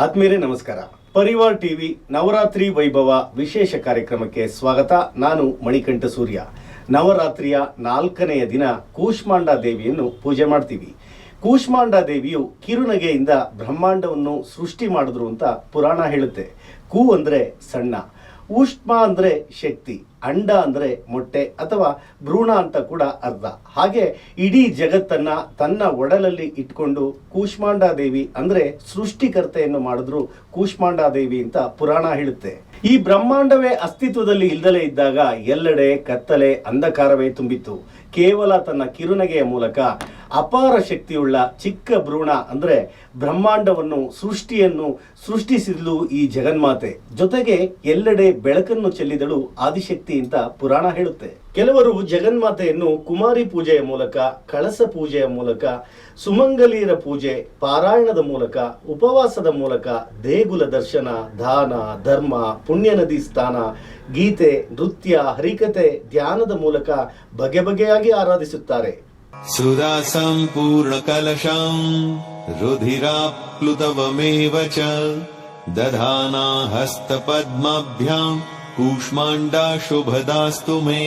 ಆತ್ಮೀಯರೇ ನಮಸ್ಕಾರ. ಪರಿವಾರ್ ಟಿವಿ ನವರಾತ್ರಿ ವೈಭವ ವಿಶೇಷ ಕಾರ್ಯಕ್ರಮಕ್ಕೆ ಸ್ವಾಗತ. ನಾನು ಮಣಿಕಂಠ ಸೂರ್ಯ. ನವರಾತ್ರಿಯ ನಾಲ್ಕನೆಯ ದಿನ ಕೂಷ್ಮಾಂಡ ದೇವಿಯನ್ನು ಪೂಜೆ ಮಾಡ್ತೀವಿ. ಕೂಷ್ಮಾಂಡ ದೇವಿಯು ಕಿರುನಗೆಯಿಂದ ಬ್ರಹ್ಮಾಂಡವನ್ನು ಸೃಷ್ಟಿ ಮಾಡಿದ್ರು ಅಂತ ಪುರಾಣ ಹೇಳುತ್ತೆ. ಕೂ ಅಂದ್ರೆ ಸಣ್ಣ. ಊಷ್ಮ ಅಂದರೆ ಶಕ್ತಿ, ಅಂಡ ಅಂದ್ರೆ ಮೊಟ್ಟೆ ಅಥವಾ ಭ್ರೂಣ ಅಂತ ಕೂಡ ಅರ್ಥ ಹಾಗೆ ಇಡೀ ಜಗತ್ತನ್ನ ತನ್ನ ಒಡಲಲ್ಲಿ ಇಟ್ಕೊಂಡು ಕೂಷ್ಮಾಂಡಾದೇವಿ ದೇವಿ ಅಂದ್ರೆ ಸೃಷ್ಟಿಕರ್ತೆಯನ್ನು ಮಾಡಿದ್ರು ಕೂಷ್ಮಾಂಡಾದೇವಿ ಅಂತ ಪುರಾಣ ಹೇಳುತ್ತೆ. ಈ ಬ್ರಹ್ಮಾಂಡವೇ ಅಸ್ತಿತ್ವದಲ್ಲಿ ಇಲ್ದಲೇ ಇದ್ದಾಗ ಎಲ್ಲೆಡೆ ಕತ್ತಲೆ, ಅಂಧಕಾರವೇ ತುಂಬಿತ್ತು. ಕೇವಲ ತನ್ನ ಕಿರುನಗೆಯ ಮೂಲಕ ಅಪಾರ ಶಕ್ತಿಯುಳ್ಳ ಚಿಕ್ಕ ಭ್ರೂಣ ಅಂದರೆ ಬ್ರಹ್ಮಾಂಡವನ್ನು, ಸೃಷ್ಟಿಯನ್ನು ಸೃಷ್ಟಿಸಿದಳು ಈ ಜಗನ್ಮಾತೆ. ಜೊತೆಗೆ ಎಲ್ಲೆಡೆ ಬೆಳಕನ್ನು ಚೆಲ್ಲಿದಳು ಆದಿಶಕ್ತಿ ಅಂತ ಪುರಾಣ ಹೇಳುತ್ತೆ. ಕೆಲವರು ಜಗನ್ಮಾತೆಯನ್ನು ಕುಮಾರಿ ಪೂಜೆಯ ಮೂಲಕ, ಕಳಸ ಪೂಜೆಯ ಮೂಲಕ, ಸುಮಂಗಲೀರ ಪೂಜೆ, ಪಾರಾಯಣದ ಮೂಲಕ, ಉಪವಾಸದ ಮೂಲಕ, ದೇಗುಲ ದರ್ಶನ, ದಾನ, ಧರ್ಮ, ಪುಣ್ಯ ನದಿ ಸ್ಥಾನ, ಗೀತೆ, ನೃತ್ಯ, ಹರಿಕತೆ, ಧ್ಯಾನದ ಮೂಲಕ ಬಗೆ ಬಗೆಯಾಗಿ ಆರಾಧಿಸುತ್ತಾರೆ. सुदासम् पूर्ण रुधिराप्लुतवमेव च दधाना हस्तपद्माभ्याम् कूष्माण्डा शुभदास्तु मे।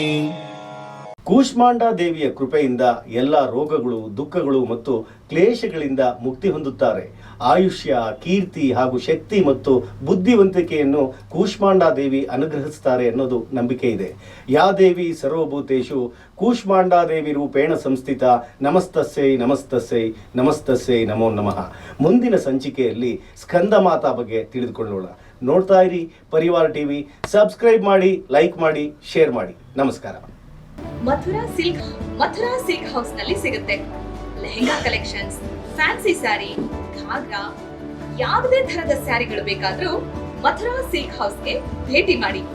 ಕೂಷ್ಮಾಂಡ ದೇವಿಯ ಕೃಪೆಯಿಂದ ಎಲ್ಲ ರೋಗಗಳು, ದುಃಖಗಳು ಮತ್ತು ಕ್ಲೇಶಗಳಿಂದ ಮುಕ್ತಿ ಹೊಂದುತ್ತಾರೆ. ಆಯುಷ್ಯ, ಕೀರ್ತಿ ಹಾಗೂ ಶಕ್ತಿ ಮತ್ತು ಬುದ್ಧಿವಂತಿಕೆಯನ್ನು ಕೂಷ್ಮಾಂಡ ದೇವಿ ಅನುಗ್ರಹಿಸುತ್ತಾರೆ ಅನ್ನೋದು ನಂಬಿಕೆ ಇದೆ. ಯಾ ದೇವಿ ಸರ್ವಭೂತೇಶು, ಕೂಷ್ಮಾಂಡ ದೇವಿ ರೂಪೇಣ ಸಂಸ್ಥಿತ, ನಮಸ್ತಸ್ಸೈ ನಮಸ್ತಸ್ಸೈ ನಮಸ್ತಸ್ಸೈ ನಮೋ ನಮಃ. ಮುಂದಿನ ಸಂಚಿಕೆಯಲ್ಲಿ ಸ್ಕಂದ ಮಾತಾ ಬಗ್ಗೆ ತಿಳಿದುಕೊಳ್ಳೋಣ. ನೋಡ್ತಾ ಇರಿ, ಪರಿವಾರ ಟಿವಿ. ಸಬ್ಸ್ಕ್ರೈಬ್ ಮಾಡಿ, ಲೈಕ್ ಮಾಡಿ, ಶೇರ್ ಮಾಡಿ. ನಮಸ್ಕಾರ. ಮಥುರಾ ಸಿಲ್ಕ್ ಮಥುರಾ ಸಿಲ್ಕ್ ಹೌಸ್ನಲ್ಲಿ ಸಿಗುತ್ತೆ. Lehenga collections fancy sari ghagra ಯಾವುದೇ ತರಹದ ಸ್ಯಾರಿಗಳು ಬೇಕಾದ್ರೂ ಮಥುರಾ ಸಿಲ್ಕ್ ಹೌಸ್ಗೆ ಭೇಟಿ ಮಾಡಿ.